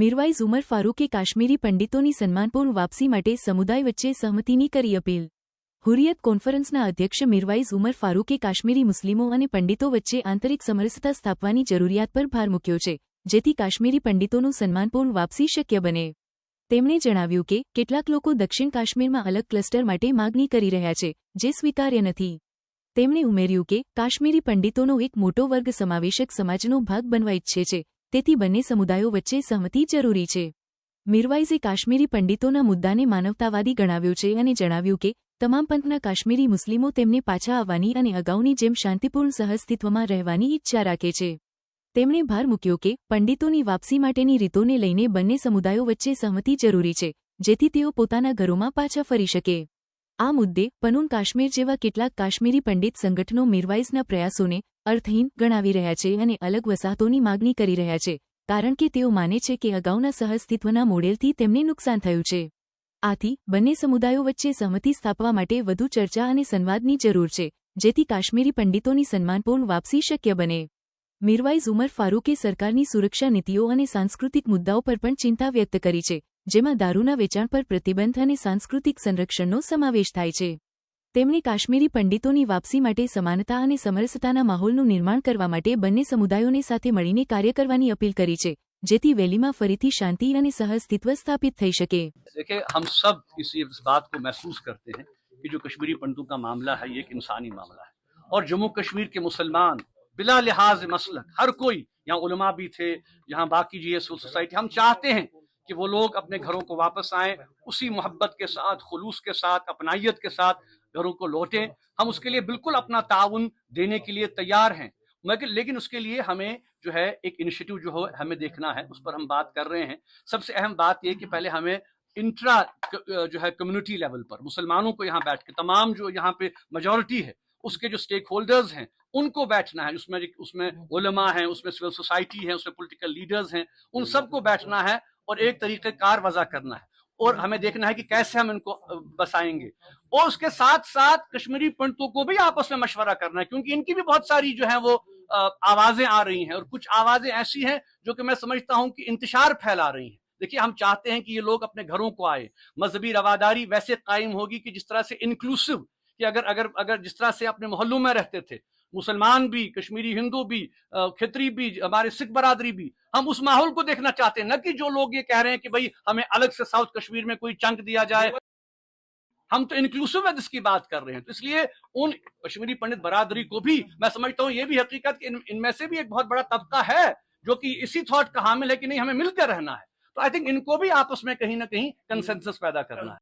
મીરવાઇઝ ઉમર ફારૂકે કાશ્મીરી પંડિતોની સન્માનપૂર્ણ વાપસી માટે સમુદાય વચ્ચે સહમતિની કરી અપીલ હુરિયત કોન્ફરન્સના અધ્યક્ષ મીરવાઇઝ ઉમર ફારૂકે કાશ્મીરી મુસ્લિમો અને પંડિતો વચ્ચે આંતરિક સમરસતા સ્થાપવાની જરૂરિયાત પર ભાર મૂક્યો છે જેથી કાશ્મીરી પંડિતોનું સન્માનપૂર્ણ વાપસી શક્ય બને તેમણે જણાવ્યું કે કેટલાક લોકો દક્ષિણ કાશ્મીરમાં અલગ ક્લસ્ટર માટે માગણી કરી રહ્યા છે જે સ્વીકાર્ય નથી તેમણે ઉમેર્યું કે કાશ્મીરી પંડિતોનો એક મોટો વર્ગ સમાવેશક સમાજનો ભાગ બનવા ઇચ્છે છે તેથી બંને સમુદાયો વચ્ચે સહમતિ જરૂરી છે મિરવાઇઝે કાશ્મીરી પંડિતોના મુદ્દાને માનવતાવાદી ગણાવ્યો છે અને જણાવ્યું કે તમામ પંથના કાશ્મીરી મુસ્લિમો તેમને પાછા આવવાની અને અગાઉની જેમ શાંતિપૂર્ણ સહઅસ્તિત્વમાં રહેવાની ઈચ્છા રાખે છે તેમણે ભાર મૂક્યો કે પંડિતોની વાપસી માટેની રીતોને લઈને બંને સમુદાયો વચ્ચે સહમતિ જરૂરી છે જેથી તેઓ પોતાના ઘરોમાં પાછા ફરી શકે આ મુદ્દે પનૂન કાશ્મીર જેવા કેટલાક કાશ્મીરી પંડિત સંગઠનો મિરવાઇઝના પ્રયાસોને અર્થહીન ગણાવી રહ્યા છે અને અલગ વસાહતોની માગણી કરી રહ્યા છે કારણ કે તેઓ માને છે કે અગાઉના સહઅસ્તિત્વના મોડેલથી તેમને નુકસાન થયું છે આથી બંને સમુદાયો વચ્ચે સહમતિ સ્થાપવા માટે વધુ ચર્ચા અને સંવાદની જરૂર છે જેથી કાશ્મીરી પંડિતોની સન્માનપૂર્ણ વાપસી શક્ય બને મિરવાઇઝ ઉમર ફારૂકે સરકારની સુરક્ષા નીતિઓ અને સાંસ્કૃતિક મુદ્દાઓ પર પણ ચિંતા વ્યક્ત કરી છે ج دو ویچا پر سماشن پنڈتوں کی واپسی ویلی میں جو کشمیری پنڈتوں کا معاملہ ہے اور جموں کاشمیر کے مسلمان بلا لحاظ مسلم ہر کوئی ہم چاہتے ہیں کہ وہ لوگ اپنے گھروں کو واپس آئیں اسی محبت کے ساتھ خلوص کے ساتھ اپنائیت کے ساتھ گھروں کو لوٹیں ہم اس کے لیے بالکل اپنا تعاون دینے کے لیے تیار ہیں مگر لیکن اس کے لیے ہمیں جو ہے ایک انیشیٹو جو ہو ہمیں دیکھنا ہے اس پر ہم بات کر رہے ہیں سب سے اہم بات یہ کہ پہلے ہمیں انٹرا جو ہے کمیونٹی لیول پر مسلمانوں کو یہاں بیٹھ کے تمام جو یہاں پہ میجورٹی ہے اس کے جو سٹیک ہولڈرز ہیں ان کو بیٹھنا ہے اس میں اس میں علماء ہیں اس میں سول سوسائٹی ہیں اس میں پولیٹیکل لیڈرز ہیں ان سب کو بیٹھنا ہے اور ایک طریقہ کار وضع کرنا ہے اور ہمیں دیکھنا ہے کہ کیسے ہم ان کو بسائیں گے اور اس کے ساتھ ساتھ کشمیری پنڈتوں کو بھی آپس میں مشورہ کرنا ہے کیونکہ ان کی بھی بہت ساری جو ہیں وہ آوازیں آ رہی ہیں اور کچھ آوازیں ایسی ہیں جو کہ میں سمجھتا ہوں کہ انتشار پھیلا رہی ہیں دیکھیے ہم چاہتے ہیں کہ یہ لوگ اپنے گھروں کو آئے مذہبی رواداری ویسے قائم ہوگی کہ جس طرح سے انکلوسیو کہ اگر اگر اگر جس طرح سے اپنے محلوں میں رہتے تھے مسلمان بھی کشمیری ہندو بھی کھتری بھی ہمارے سکھ برادری بھی ہم اس ماحول کو دیکھنا چاہتے ہیں نہ کہ جو لوگ یہ کہہ رہے ہیں کہ بھئی ہمیں الگ سے ساؤتھ کشمیر میں کوئی چنک دیا جائے ہم تو انکلوسو ویدس کی بات کر رہے ہیں تو اس لیے ان کشمیری پنڈت برادری کو بھی میں سمجھتا ہوں یہ بھی حقیقت کہ ان میں سے بھی ایک بہت بڑا طبقہ ہے جو کہ اسی تھوٹ کا حامل ہے کہ نہیں ہمیں مل کر رہنا ہے تو آئی تھنک ان کو بھی آپس میں کہیں نہ کہیں کنسنسس پیدا کرنا ہے